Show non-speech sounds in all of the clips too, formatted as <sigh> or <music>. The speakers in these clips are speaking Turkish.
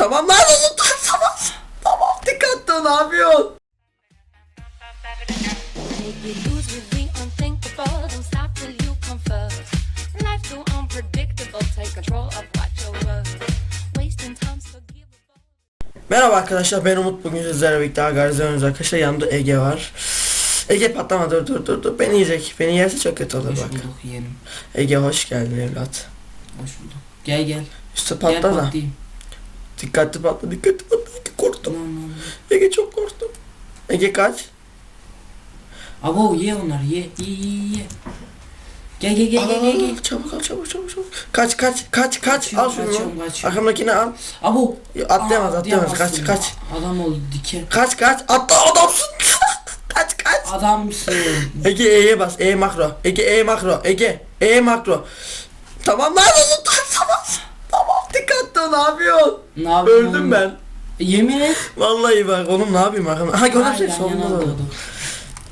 Tamam lan oğlum dur, tamam. Tamam dikkatli ol time's forgivable. Merhaba arkadaşlar ben Umut bugün sizlerle birlikte Agarizonuz arkadaşlar yanımda Ege var. Ege patlama dur dur dur dur beni yiyecek beni yerse çok kötü olur Hoş bak. bulduk yeğenim. Ege hoş geldin evlat. Hoş bulduk. Gel gel. Üstü Gel patla da patlayayım. Dikkatli patla dikkatli patla Ege korktum. Ege çok korktum. Ege kaç. Abo ye onları ye ye ye ye. Gel gel gel Al gel al gel. al gel. çabuk al çabuk çabuk çabuk. Kaç kaç kaç kaç Kaçıyorum, al şunu. kaçıyorum, kaçıyorum. Arkamdakini al. Abo. Atlayamaz Aa, atlayamaz kaç atlayamazsın. kaç. Adam oldu diken. Kaç kaç atla adamsın. <laughs> kaç kaç. Adamsın. Ege E'ye bas. E makro. Ege E makro. Ege E makro. Tamam lan. Tamam ol ne yapıyorsun? Ne yapayım Öldüm oğlum? ben. Yemin et. Vallahi bak oğlum ne yapayım arkamda. Ha gördüm Ay, seni yana da. oldu.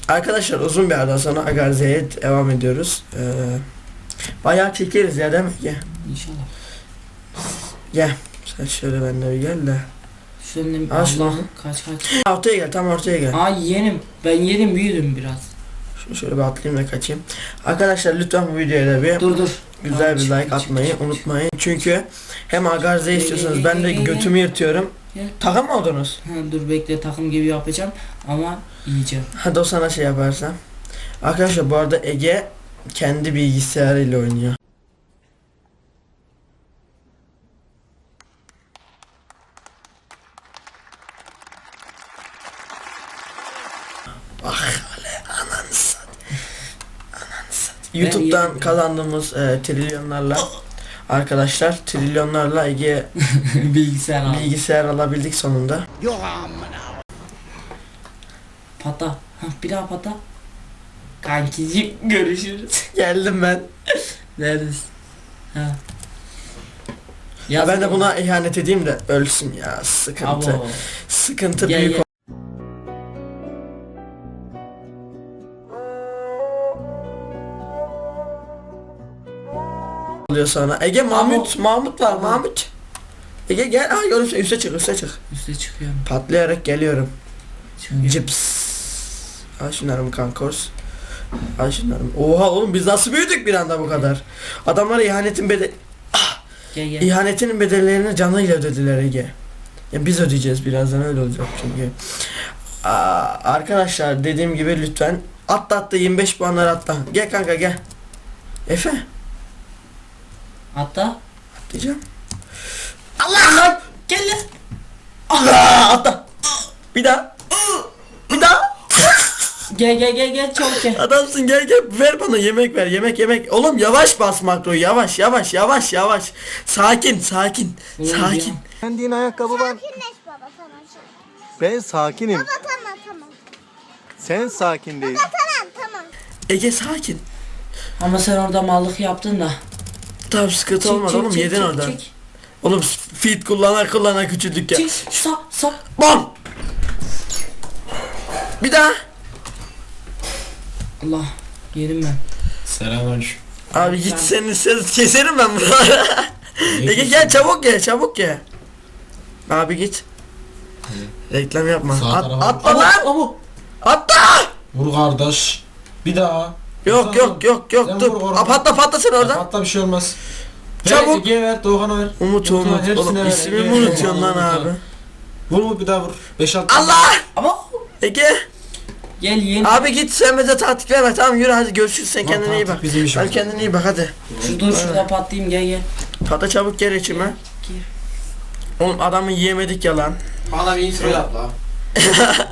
Arkadaşlar uzun bir aradan sonra Agarze'ye devam ediyoruz. Ee, bayağı çekeriz ya değil mi? Gel. İnşallah. Gel. Sen şöyle benimle bir gel de. Al şunu. Allah kaç kaç. Ha, Ortaya gel tam ortaya gel. Aa yeğenim. Ben yedim büyüdüm biraz. Şunu şöyle bir atlayayım da kaçayım. Arkadaşlar lütfen bu videoya da bir Dur dur. güzel Tamam, bir çıktı, like çıktı, atmayı çıktı, unutmayın. Çünkü hem Agarze gel, ben de götümü yırtıyorum. Takım mı oldunuz? Ha, dur bekle takım gibi yapacağım ama yiyeceğim. Hadi o sana şey yaparsan. Arkadaşlar bu arada Ege kendi bilgisayarıyla oynuyor. Ah hele ananı sat. Ananı sat. YouTube'dan kazandığımız e, trilyonlarla arkadaşlar trilyonlarla Ege <laughs> Bilgisayar al. bilgisayar alabildik sonunda. Patla. Ha, bir daha patla. Kankicim görüşürüz. <laughs> Geldim ben. Neredesin? Ha. Ya ben de buna ihanet edeyim de ölsün ya sıkıntı. Abo. Sıkıntı Gel, büyük oluyor sonra. Ege Mahmut, Mahmut var Mahmut. Ege gel, ha görürsün üste çık üste çık. Üste çıkıyorum. Patlayarak geliyorum. Çıkıyorum. Cips. Al şunlarımı kankors. Al şunlarımı. Oha oğlum biz nasıl büyüdük bir anda bu kadar. Adamlar ihanetin bedel... Gel gel. İhanetinin bedellerini canıyla ödediler Ege. Ya biz ödeyeceğiz birazdan öyle olacak çünkü. Aa, arkadaşlar dediğim gibi lütfen atla atla 25 puanlar atla. Gel kanka gel. Efe Atla. atlayacağım. Allah lan Gel lan. Allah atla. Bir daha. Bir daha. Gel gel gel gel çabuk gel. Adamsın gel gel ver bana yemek ver yemek yemek. Oğlum yavaş bas makroyu yavaş yavaş yavaş yavaş. Sakin sakin Oğlum sakin. ya. Beğendiğin ayakkabı var. Sakinleş baba tamam. Ben sakinim. Baba tamam tamam. Sen sakin değil. Tamam tamam. Ege sakin. Ama sen orada mallık yaptın da. Tamam sıkıntı Çek, olmaz çek, oğlum çek, yedin çek. Oğlum feed kullana kullana küçüldük ya. Çek. Sağ sağ. Bam! Bir daha. Allah. Yedim ben. Selamünaleyküm. Abi git senin ses keserim ben buraları. <laughs> Ege gel çabuk gel çabuk gel. Abi git. Reklam yapma. Sağ At, tarafa atla lan. Atla. Vur kardeş. Bir daha. Yok Sen yok vur. yok yok Sen dur. vur oradan. Aa, patla patla sen oradan. Hatta bir şey olmaz. Çabuk. Ver, Ege'ye ver, Doğan'a ver. Umut Umut'a, Umut. hepsine Oğlum ver, ismimi Ege'ye ver, unutuyorsun lan Umut'a. abi. Vur mu bir daha vur. 5 6 Allah! Abo. Ege. Gel yeğenim. Abi git sen bize tatil verme tamam yürü hadi görüşürüz sen kendine iyi bak. bizim işimiz. Hadi kendine iyi bak hadi. Şu dur şurada patlayayım gel gel. Patla çabuk gel içime. Gir. Oğlum adamı yiyemedik ya lan. Bana bir intro yap la. <laughs>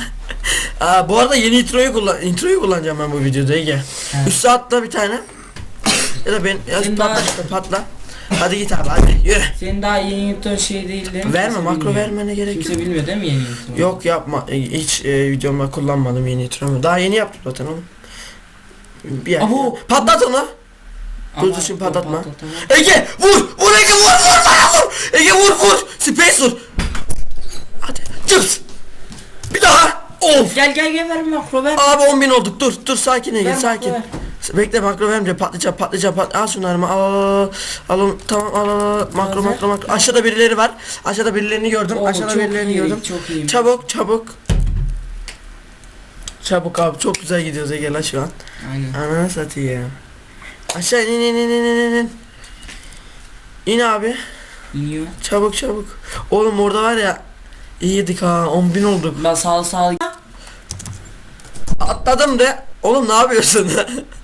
Aa, bu arada yeni introyu kullan introyu kullanacağım ben bu videoda Ege. He. Üstü atla bir tane. Ya da ben ya Senin patla daha- işte patla. Hadi git abi hadi yürü. Senin daha yeni yaptığın şey değil değil mi? Verme Kimse makro bilmiyor. vermene gerek Kimse yok. bilmiyor değil mi yeni yaptığını? Yok yapma e, hiç e, videomda kullanmadım yeni intromu. Daha yeni yaptım zaten oğlum. Bir yer. Abo. Patlat onu. Ama- dur, şimdi patlatma. patlat, tamam. Ege vur vur Ege vur vur bana vur. Ege vur vur. Space vur. Hadi cıps. Bir daha. Of. Gel gel gel ver makro ver. Abi 10 bin olduk dur dur sakin Ege Ver, sakin. ver. Bekle makro vermeyeceğim patlayacağım patlayacağım pat al şunları al al al al al tamam al al al makro Hazır. makro makro aşağıda birileri var aşağıda birilerini gördüm Oo, aşağıda çok birilerini iyi, gördüm çok iyi. çabuk çabuk çabuk abi çok güzel gidiyoruz Ege lan şu an Aynen. Ananı satayım aşağı in in in in in in in İn abi İniyor. çabuk çabuk oğlum orada var ya iyiydik ha 10 bin olduk Ben sağ sağ Atladım de. Oğlum ne yapıyorsun?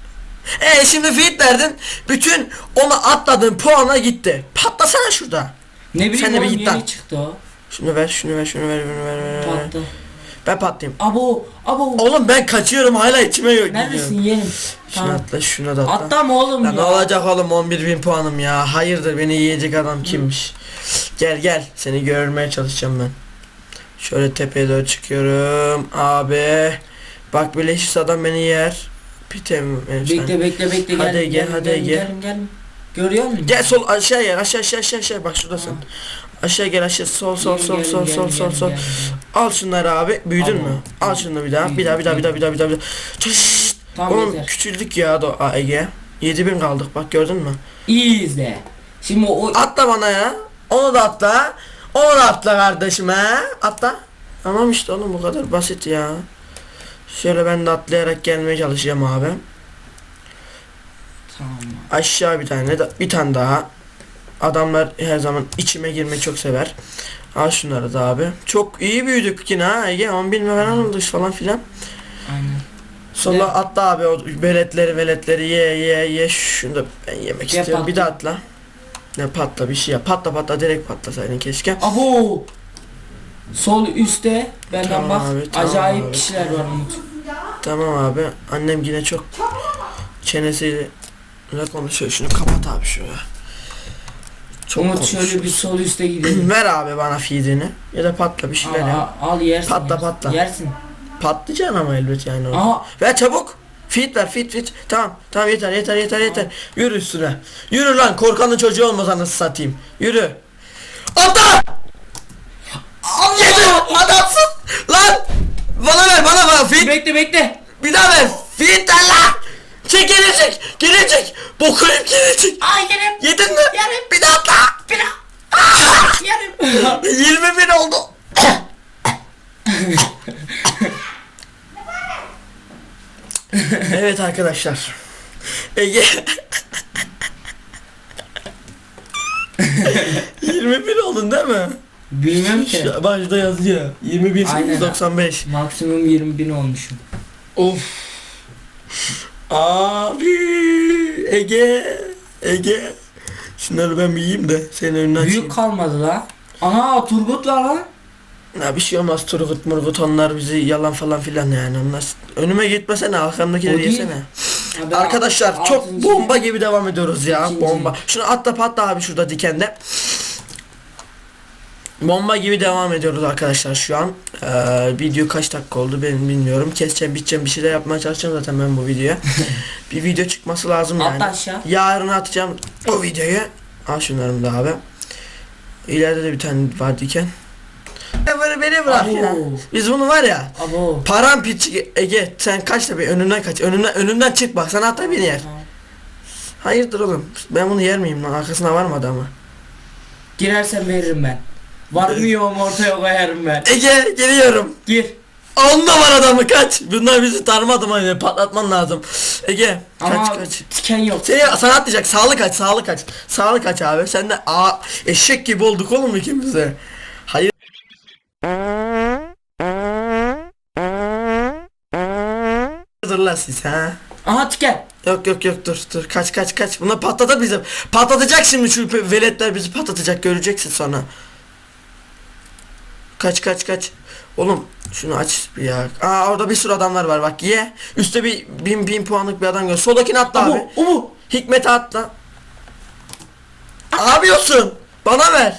<laughs> e şimdi feed verdin. Bütün onu atladığın puana gitti. Patlasana şurada. Ne bileyim Sen de bir oğlum git lan. yeni çıktı o. Şunu ver, şunu ver, şunu ver, şunu ver, ver, ver. Patlı. Ben patlayayım. Abo abo. Oğlum ben kaçıyorum hala içime yok. Neredesin yeğenim? Şunu Tamam. atla, şuna da atla. Atlama oğlum Ya ya. ne olacak oğlum 11 bin puanım ya. Hayırdır beni yiyecek adam kimmiş? Gel gel seni görmeye çalışacağım ben. Şöyle tepeye doğru çıkıyorum. Abi. Bak birleşirse adam beni yer. Pitem. Bekle bekle bekle Hadi gel. Ege, gel, hadi gel. Görüyor musun? Gel sol aşağı yer aşağı aşağı aşağı aşağı bak şuradasın. Aşağı gel aşağı sol sol Gel, sol gel, sol gel, sol gel, sol gel, sol. gel. Al şunları abi. Büyüdün Tamam. mü? Al şunu bir daha. Bir daha bir daha bir daha bir daha bir daha. Bir daha. Tamam Oğlum yeter. küçüldük ya da Ege. 7000 kaldık bak gördün mü? İyi izle. Şimdi o Atla bana ya. Onu da atla. Onu da atla kardeşim ha. Atla. Tamam işte oğlum bu kadar basit ya. Şöyle ben de atlayarak gelmeye çalışacağım abi. Tamam. Aşağı bir tane de bir tane daha. Adamlar her zaman içime girmeyi çok sever. Al şunları da abi. Çok iyi büyüdük yine ha Ege 10 bin falan olduk falan filan. Aynen. Sola Ne? atla abi o veletleri veletleri ye ye ye şunu da ben yemek Ye istiyorum. Bir patla. daha atla. Ne patla bir şey yap. Patla patla direkt patlasaydın keşke. Abo. Sol üstte benden Tamam bak. abi, tamam acayip abi. kişiler var Umut. Tamam abi. Annem yine çok çenesiyle konuşuyor. Şunu kapat abi şöyle. Çok Umut konuşuyor. şöyle bir sol üste gidelim. <clears throat> Ver abi bana feedini. Ya da patla bir şeyler yap. Aa, al yersin. Patla, yersin. patla. Yersin. Patlayacaksın ama elbet yani orada. Aa Ver çabuk. Feed ver feed feed. Tamam tamam yeter yeter yeter yeter. Yürü üstüne. Yürü lan korkanın çocuğu olmaz anasını satayım. Yürü. Atla! Adamsın! Lan! Bana ver bana ver feed. bekle bekle. Bir daha ver. Feed ver lan! Çek geri çek. Geri çek. Geri çek. Aa yerim. Yedin mi? Yerim. Bir daha atla. Bir daha. Yerim. <laughs> 20 bin oldu. evet arkadaşlar. Ege <laughs> 20 bin oldun değil mi? Bilmem ki. Şu başta yazıyor. 20 bin Aynen. 95. Maksimum 20 bin olmuşum. Of. Abi Ege Ege Şunları ben bir yiyeyim de senin önüne açayım. Büyük kalmadı la. Ana Turgut var lan. Ya bir şey olmaz Turgut Murgut onlar bizi yalan falan filan yani onlar önüme gitmesene arkamdakileri O değil. yesene. Ben Arkadaşlar alt- çok altıncı- bomba gibi devam ediyoruz ya İkinci. bomba. Şunu atla patla abi şurada dikende. Bomba gibi devam ediyoruz arkadaşlar şu an. Ee, video kaç dakika oldu benim bilmiyorum. Keseceğim biteceğim bir şeyler yapmaya çalışacağım zaten ben bu videoya. <laughs> bir video çıkması lazım yani. Atla aşağı. Yarın atacağım o videoyu. Al şunlarımı da abi. İleride de bir tane var diken. Ya Böyle beni bırak ya. Abo. Biz bunu var ya. Abo. Parampiç Ege sen kaç da bir önümden kaç. Önümden önümden çık bak sana hatta beni yer. Hayırdır oğlum. Ben bunu yer miyim lan? Arkasına varmadı ama. Girersen veririm ben. Varmıyorum ortaya koyarım ben. Ege geliyorum. Gir. Onda var adamı kaç. Bunlar bizi tanımadı mı? hani Patlatman lazım. Ege kaç Ama kaç. tiken yok. Seni sana atlayacak. Sağlık aç, sağlık aç. Sağlık aç abi. Sen de aa eşek gibi olduk oğlum ikimiz de. Hayır. Siz ha. Aha tiken. Yok yok yok dur dur kaç kaç kaç. Bunlar patladı bizi. Patlatacak şimdi şu veletler bizi patlatacak göreceksin sonra. Kaç kaç kaç. Oğlum şunu aç bir ya. Aa orada bir sürü adamlar var bak ye. Üste bir bin bin puanlık bir adam gör. Soldakini atla abi. Umu. Umu. Hikmet'e atla. Ne yapıyorsun? Bana ver.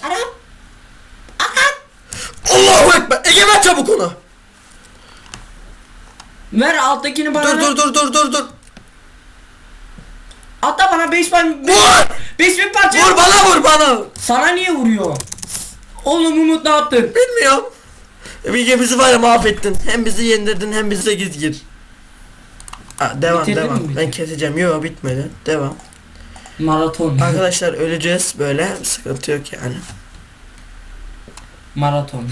Allahu Ekber. Ege ver çabuk onu. Ver alttakini bana Dur dur dur dur dur dur. Atla bana 5 bin Vur. 5 bin parça. Vur bana vur bana. Sana niye vuruyor? Oğlum Umut ne yaptın? Bilmiyorum. Bilge bizi var ya mahvettin. Hem bizi yendirdin hem bize git gir. Devam Bitirdin devam. mi? Ben keseceğim. Yok bitmedi. Devam. Maraton. Arkadaşlar öleceğiz böyle. Sıkıntı yok yani. Maraton.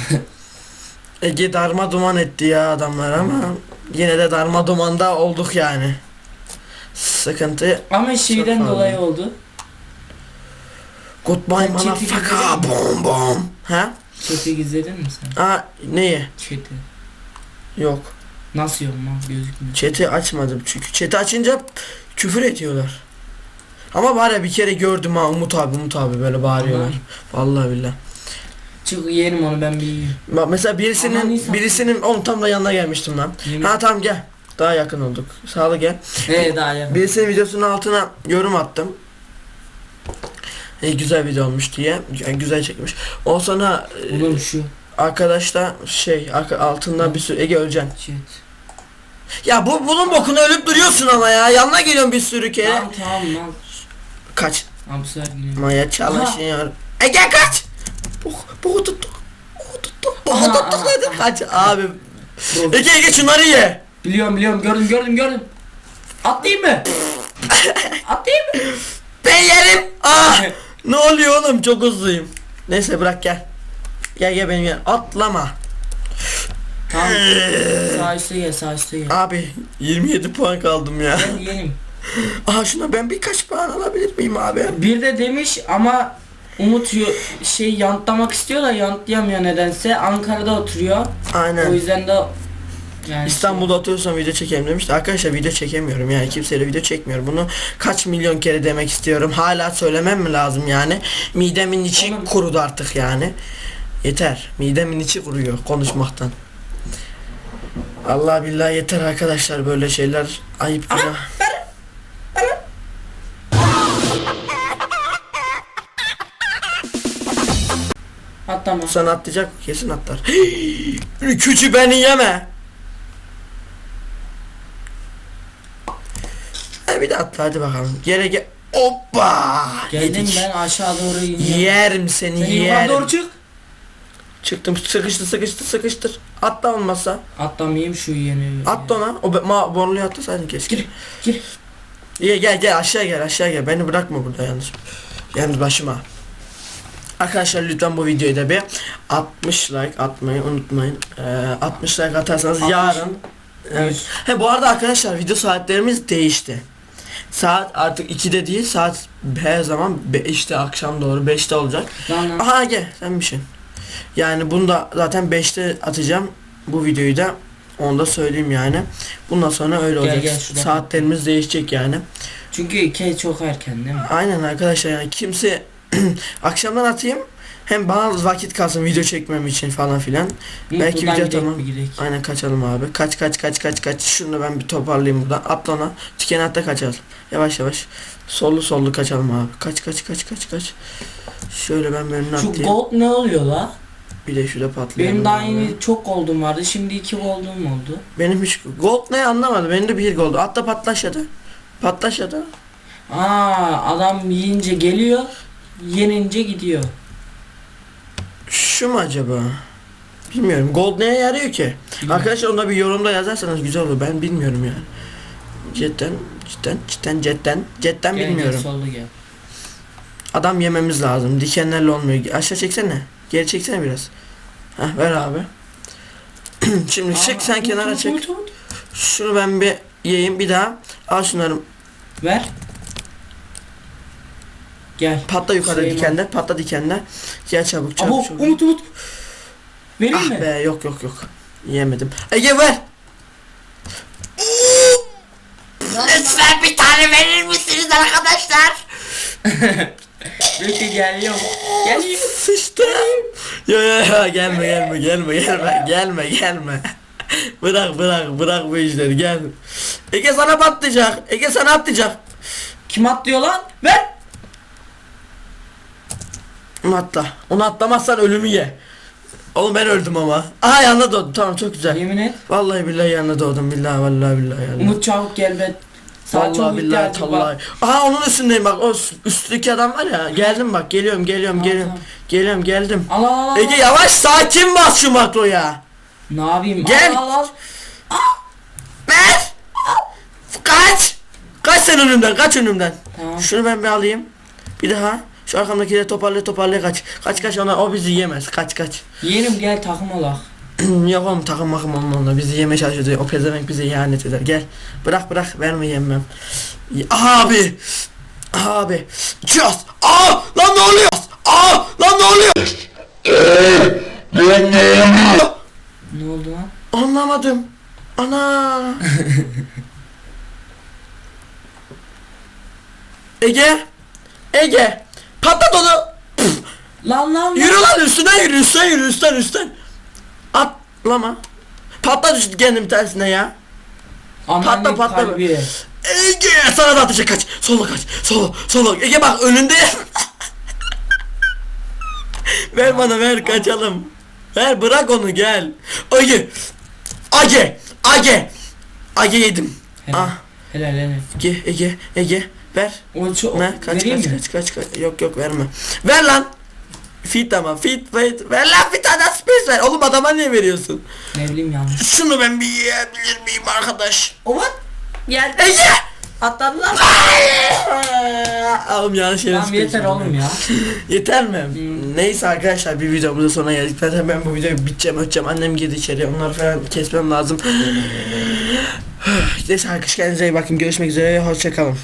<laughs> Ege darma duman etti ya adamlar ama yine de darma dumanda olduk yani. Sıkıntı. Ama şeyden dolayı oldu. Goodbye Sen chat'i motherfucker. Bom bom. Ha? Chat'i izledin mi sen? Aa neyi? Chat'i. Yok. Nasıl yok lan gözükmüyor. Chat'i açmadım çünkü. Chat'i açınca küfür ediyorlar. Ama var ya bir kere gördüm ha Umut abi Umut abi böyle bağırıyorlar. Vallahi billahi. Çık yiyelim onu ben bir yiyeyim. Bak mesela Aman birisinin insan. birisinin oğlum tam da yanına gelmiştim lan. Yemin- Ha tamam gel. Daha yakın olduk. Sağlı gel. Ee daha yakın. Birisinin videosunun altına yorum attım. E, güzel video olmuş diye. Yani güzel çekmiş. O sonra e, Oğlum şu. arkadaşlar şey arka, altında bir sürü Ege öleceksin. Chat. Ya bu bunun bokunu ölüp duruyorsun ama ya. Yanına geliyorum bir sürü kere. Tamam tamam lan. Kaç. Abi bu sefer gidiyorum. Maya çalışıyor. Ege kaç. Bu bu tuttu. Bu tuttu. Bu Aha, tuttu aha, hadi kaç abi. Ege Ege şunları ye. Biliyorum biliyorum gördüm gördüm gördüm. Atlayayım mı? <laughs> Atlayayım mı? Ben yerim. Ah. Ne oluyor oğlum çok hızlıyım. Neyse bırak gel. Gel gel benim yer. Atlama. Tamam. sağ üstte gel sağ üstte gel. Abi 27 puan kaldım ya. Gel yiyelim. Aha şuna ben birkaç puan alabilir miyim abi? Bir de demiş ama Umut yo- şey yantlamak istiyor da yantlayamıyor nedense. Ankara'da oturuyor. O Aynen. yüzden de yani İstanbul'da oturuyorsam video çekelim demişti. Arkadaşlar video çekemiyorum yani kimseyle video çekmiyorum. Bunu kaç milyon kere demek istiyorum. Hala söylemem mi lazım yani? Midemin içi Oğlum. kurudu artık yani. Yeter. Midemin içi kuruyor konuşmaktan. Allah billahi yeter arkadaşlar böyle şeyler ayıp günah. atlama. Sana atlayacak? Kesin atlar. <gasps> Küçü beni yeme. Bir de atla hadi bakalım. Gere gel. Hoppa. Geldim Yedik. ben aşağı doğru iniyorum. Yerim seni Sen yukarı yerim. doğru çık. Çıktım sıkıştı sıkıştı sıkıştır. Atla olmazsa. Atlamayayım şu yeni. At ona. O be- ma borluyu atlasaydın keşke. Gir gir. İyi gel gel aşağı gel aşağı gel. Beni bırakma burada yalnız. Yalnız başıma. Arkadaşlar lütfen bu videoyu da bir 60 like atmayı unutmayın. Ee, 60 like atarsanız 60. yarın Evet. He bu arada arkadaşlar video saatlerimiz değişti. Saat artık 2'de değil saat her zaman 5'te akşam doğru 5'te olacak. Lan. Aha gel sen bir şey. Yani bunu da zaten 5'te atacağım. Bu videoyu da onu da söyleyeyim yani. Bundan sonra öyle Gel, olacak. gel şuradan. Saatlerimiz değişecek yani. Çünkü iki çok erken değil mi? Aynen arkadaşlar yani kimse <clears throat> akşamdan atayım hem bana vakit kalsın video çekmem için falan filan. Belki Buradan video gidelim tamam. bir. Aynen kaçalım abi. Kaç kaç kaç kaç kaç. Şunu ben bir toparlayayım buradan. Atla ona. Tüken hatta kaçalım. Yavaş yavaş. Sollu sollu kaçalım abi. Kaç kaç kaç kaç kaç. Şöyle ben bir önüne Şu atlayayım. gold ne oluyor la? Bir de şurada patlayalım. Benim daha abi. yeni çok gold'um vardı. Şimdi iki gold'um oldu. Benim hiç gold ne anlamadım. Benim de bir gold. Atla patlaş ya da. Patlaş ya da. Aa adam yiyince geliyor. Yenince gidiyor. Şu mu acaba? Bilmiyorum. Gold neye yarıyor ki? Bilmiyorum. Arkadaşlar onu da bir yorumda yazarsanız güzel olur. Ben bilmiyorum yani. Cidden, cidden, cidden, cidden, cidden Gel, bilmiyorum. Gel, sollu gel. Adam yememiz lazım. Dikenlerle olmuyor. Aşağı çeksene. Geri çeksene biraz. Heh ver abi. <clears throat> Şimdi çık Aa, sen kenara çek. Şunu ben bir yiyeyim bir daha. Al şunları. Ver. Gel. Patla yukarıda Süleyman. dikenler. Patla dikenler. Gel çabuk çabuk Abo çabuk. Umut Umut. Vereyim Ah mi? be yok yok yok. Yiyemedim. Ege ver. Lütfen bir tane verir misiniz arkadaşlar? Bekle geliyor. Geliyor. Sıçtım. Ya ya ya gelme gelme gelme gelme gelme gelme. bırak bırak bırak bu işleri gel. Ege sana patlayacak. Ege sana atlayacak. Kim atlıyor lan? Ver. Onu atla. Onu atlamazsan ölümü ye. Oğlum ben öldüm ama. Aha yanına doğdum. Tamam çok güzel. Yemin et. Vallahi billahi yanına doğdum. Billahi vallahi billahi yanına. Umut çabuk gel ben. Sana Vallahi çok billahi ihtiyacım var. tallahi. Aha onun üstündeyim bak. O üst- üstteki adam var ya. Geldim bak. Geliyorum geliyorum geliyorum. tamam. Geliyorum geldim. Al al al. Ege yavaş sakin bas şu makroya. Ne yapayım? Gel. Al al al. Ver. Kaç! Kaç sen önümden kaç önümden. Tamam. Şunu ben bir alayım. Bir daha. Şu arkamdakileri toparlaya toparlaya kaç. Kaç kaç ona o bizi yemez. Kaç kaç. Yeğenim gel takım olak. <clears throat> Yok oğlum takım makım onunla bizi yemeye çalışıyor. O pezevenk bize ihanet eder. Gel. Bırak bırak verme yemem. Abi. Abi. Çöz. Aa lan ne oluyor? Aa lan ne oluyor? Ne oldu lan? Anlamadım. Ana. <laughs> Ege. Ege. Patlat onu. Lan lan lan. Yürü lan üstüne yürü üstten yürü üstten üstten. Atlama. Patlat işte kendim tersine ya. Anneannem patla, patla. kalbi. Ege sana da atacak kaç. Sola kaç. Sola sola. Ege bak önünde. <laughs> ver bana ver kaçalım. Ver bırak onu gel. Ege. Age. Age. Age yedim. Helal. Ah. Helal helal. Ege Ege Ege ver. O çok Ne kaç kaç, mi? kaç kaç kaç yok yok verme. Ver lan. Fit ama fit fit. Ver lan bir tane space ver. Oğlum adama niye veriyorsun? Ne bileyim yanlış. Şunu ben bir yiyebilir miyim arkadaş? What? Gel. Ege! Atladı lan. Oğlum yanlış yere Tamam yeter oğlum ya. <laughs> Yeter mi? Neyse arkadaşlar bir videomuzun sonuna geldik. Zaten ben bu videoyu biteceğim öteceğim. Annem girdi içeriye. Onları falan kesmem lazım. <sighs> Neyse arkadaşlar kendinize iyi bakın. Görüşmek üzere. Hoşçakalın.